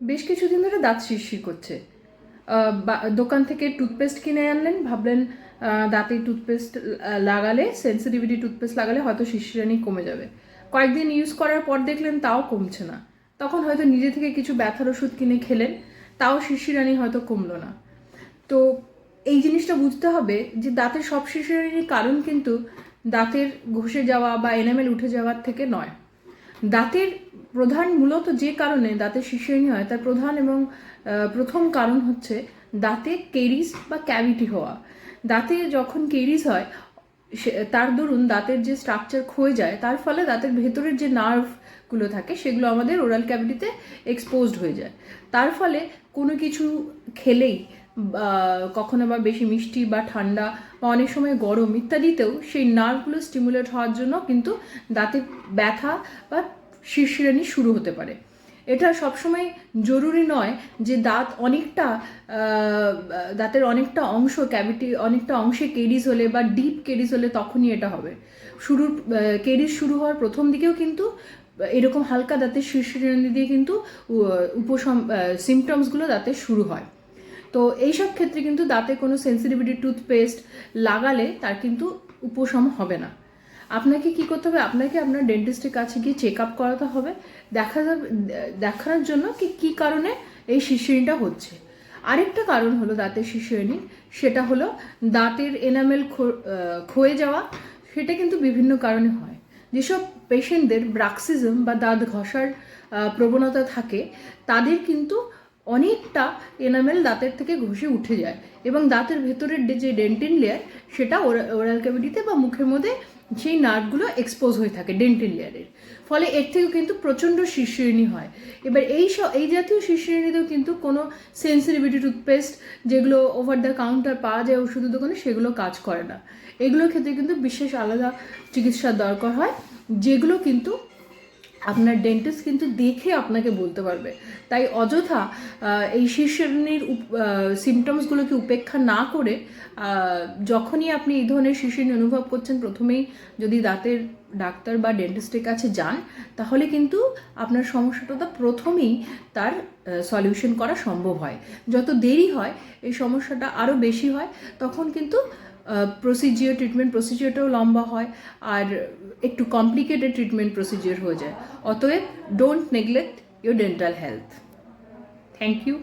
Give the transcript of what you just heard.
বেশ কিছুদিন ধরে দাঁত শিরশির করছে। দোকান থেকে টুথপেস্ট কিনে আনলেন, ভাবলেন দাঁতে টুথপেস্ট লাগালে সেন্সিটিভিটি টুথপেস্ট লাগালে হয়তো শিরশিরানি কমে যাবে। কয়েকদিন ইউজ করার পর দেখলেন তাও কমছে না। তখন হয়তো নিজে থেকে কিছু ব্যথার ওষুধ কিনে খেলেন, তাও শিরশিরানি হয়তো কমলো না। তো এই জিনিসটা বুঝতে হবে যে দাঁতের সব শিরশিরানির কারণ কিন্তু দাঁতের ঘষে যাওয়া বা এনামেল উঠে যাওয়ার থেকে নয়। দাঁতের প্রধান মূলত যে কারণে দাঁতের শিরশিরানি হয়, তার প্রধান এবং প্রথম কারণ হচ্ছে দাঁতে কেরিস বা ক্যাভিটি হওয়া। দাঁতে যখন কেরিস হয় তার দরুন দাঁতের যে স্ট্রাকচার ক্ষয়ে যায়, তার ফলে দাঁতের ভেতরের যে নার্ভগুলো থাকে, সেগুলো আমাদের ওরাল ক্যাভিটিতে এক্সপোজড হয়ে যায়। তার ফলে কোনো কিছু খেলেই কখনো বা বেশি মিষ্টি বা ঠান্ডা বা অনেক সময় গরম ইত্যাদিতেও সেই নার্ভগুলো স্টিমুলেট হওয়ার জন্য কিন্তু দাঁতে ব্যথা বা শিরশিরানি শুরু হতে পারে। এটা সবসময় জরুরি নয় যে দাঁত অনেকটা দাঁতের অনেকটা অংশ ক্যাভিটি অনেকটা অংশে কেরিস হলে বা ডিপ কেরিস হলে তখনই এটা হবে। শুরুর কেরিস শুরু হওয়ার প্রথম দিকেও কিন্তু এরকম হালকা দাঁতের শিরশিরানি দিয়ে কিন্তু উপশম সিমটমসগুলো দাঁতের শুরু হয়। তো এইসব ক্ষেত্রে কিন্তু দাঁতে কোনো সেন্সিটিভিটি টুথপেস্ট লাগালে তার কিন্তু উপশম হবে না। আপনাকে কি করতে হবে? আপনাকে আপনার ডেন্টিস্টের কাছে গিয়ে চেক আপ করাতে হবে। দেখা যাবে, দেখানোর জন্য কি কি কারণে এই শিরশিরিটা হচ্ছে। আরেকটা কারণ হলো দাঁতের শিরশিরানি সেটা হলো দাঁতের এনামেল ক্ষয়ে যাওয়া, সেটা কিন্তু বিভিন্ন কারণে হয়। যেসব পেশেন্টদের ব্রাক্সিজম বা দাঁত ঘষার প্রবণতা থাকে, তাদের কিন্তু অনেকটা এনামেল দাঁতের থেকে ঘষে উঠে যায়। এবং দাঁতের ভেতরের যে ডেন্টিন লেয়ার সেটা ওরাল ক্যাভিটিতে বা মুখের মধ্যে সেই নার্ভগুলো এক্সপোজ হয়ে থাকে ডেন্টাল লেয়ারের ফলে এর থেকেও কিন্তু প্রচণ্ড শিরশিরানি হয়। এবার এই এই জাতীয় শিরশিরানিতেও কিন্তু কোনো সেন্সিটিভিটি টুথপেস্ট যেগুলো ওভার দ্য কাউন্টার পাওয়া যায় ওষুধের দোকানে, সেগুলো কাজ করে না। এগুলোর ক্ষেত্রে কিন্তু বিশেষ আলাদা চিকিৎসার দরকার হয়, যেগুলো কিন্তু আপনার ডেন্টিস্ট কিন্তু দেখে আপনাকে বলতে পারবে। তাই অযথা এই শিরশিরানির সিমটমসগুলোকে উপেক্ষা না করে যখনই আপনি এই ধরনের শিরশিরানি অনুভব করছেন, প্রথমেই যদি দাঁতের ডাক্তার বা ডেন্টিস্টের কাছে যান, তাহলে কিন্তু আপনার সমস্যাটা প্রথমেই তার সলিউশন করা সম্ভব হয়। যত দেরি হয়, এই সমস্যাটা আরও বেশি হয়, তখন কিন্তু প্রসিজিওর ট্রিটমেন্ট প্রসিজিওরটাও লম্বা হয় আর একটু কমপ্লিকেটেড ট্রিটমেন্ট প্রসিজিওর হয়ে যায়। অতএব don't neglect your dental health thank you